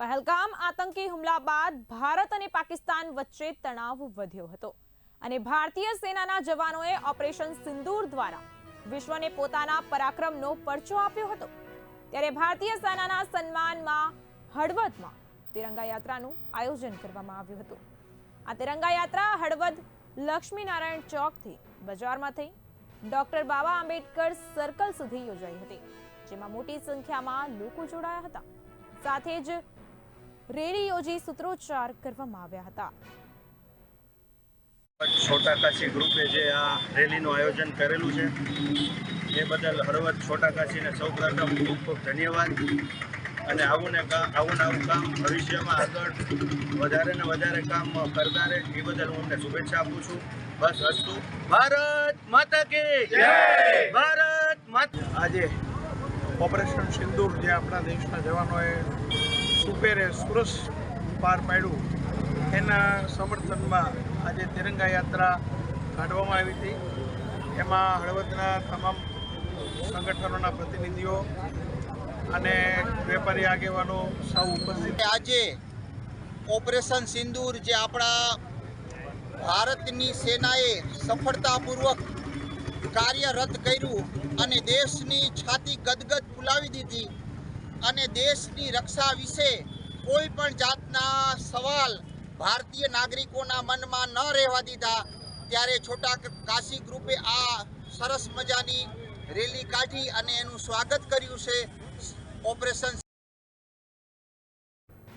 પહેલગામ આતંકી હુમલા બાદ ભારત અને પાકિસ્તાન વચ્ચે તણાવ વધ્યો હતો અને ભારતીય સેનાના જવાનોએ ઓપરેશન સિંદૂર દ્વારા વિશ્વને પોતાના પરાક્રમનો પરચો આપ્યો હતો. ત્યારે ભારતીય સેનાના સન્માનમાં હળવદમાં તિરંગા યાત્રાનું આયોજન કરવામાં આવ્યું હતું. આ તિરંગા યાત્રા હળવદ લક્ષ્મીનારાયણ ચોકથી બજારમાં થઈ. ડોક્ટર બાબા આંબેડકર સર્કલ સુધી યોજાઈ હતી, જેમાં મોટી સંખ્યામાં લોકો જોડાયા હતા. સાથે જ રેલી યોજી સૂત્રોચ્ચાર કરવામાં આવ્યા હતા. છોટાકાશી ગ્રુપે જે આ રેલીનું આયોજન કરેલું છે, એ બદલ હળવદ છોટાકાશીને સૌ પ્રથમ ખૂબ ખૂબ ધન્યવાદ. અને આવું આવું આવું કામ ભવિષ્યમાં આગળ વધારે ને વધારે કામ કરતા રહે એ બદલ હું અમને શુભેચ્છા આપું છું. બસ અસ્તુ ભારત માતા કે ભારત માતા, આજે ઓપરેશન સિંદૂર જે આપણા દેશના જવાનોએ સુપેરે સુરસ પાર પાડ્યું. એના સમર્થનમાં આજે તિરંગા યાત્રા કાઢવામાં આવી હતી. એમાં હળવદના તમામ સંગઠનોના પ્રતિનિધિઓ અને વેપારી આગેવાનો સૌ ઉપસ્થિત. આજે ઓપરેશન સિંદૂર જે આપણા ભારતની સેનાએ સફળતાપૂર્વક કાર્યરત કર્યું અને દેશની છાતી ગદગદ ફુલાવી દીધી અને દેશની રક્ષા વિશે કોઈ પણ જાતના સવાલ ભારતીય નાગરિકોના મનમાં ન રહેવા દીધા, ત્યારે છોટા કાશી ગ્રુપે આ સરસ મજાની રેલી કાઢી અને એનું સ્વાગત કર્યું છે. ઓપરેશન